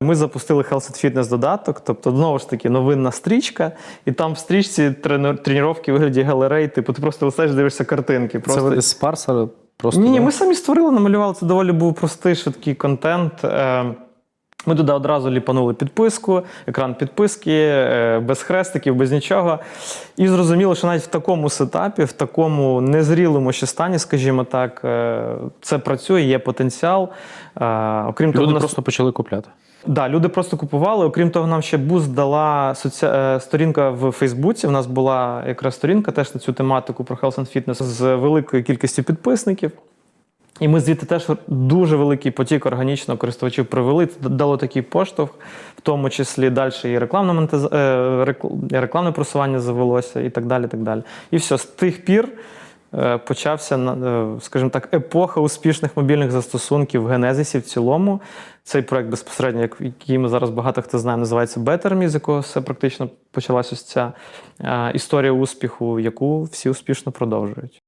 Ми запустили Health and Fitness додаток, тобто знову ж таки новинна стрічка, і там в стрічці тренування вигляді галерей, типу ти просто листаєш, дивишся картинки. Це Просто... ви з парсера просто. Ні, ні, ми самі створили, намалювали. Це доволі був простий, швидкий контент. Ми туди одразу ліпанули підписку, екран підписки, е, без хрестиків, без нічого. І зрозуміло, що навіть в такому сетапі, в такому незрілому ще стані, скажімо так, е, це працює, є потенціал. Е, Окрім того, Люди у нас- просто почали купляти. Да, люди просто купували. Окрім того, нам ще буст дала соці... сторінка в Фейсбуці. У нас була якраз сторінка теж на цю тематику про health and fitness з великою кількістю підписників. І ми звідти теж дуже великий потік органічного користувачів привели. Це дало такий поштовх, в тому числі далі і рекламне, монетиз... е, рекламне просування завелося, і так далі. Так далі. і все, з тих пір е, почався, е, скажімо так, епоха успішних мобільних застосунків в Генезисі в цілому. Цей проект безпосередньо, як- який ми зараз багато хто знає, називається Better, з якого все практично почалася ця історія успіху, яку всі успішно продовжують.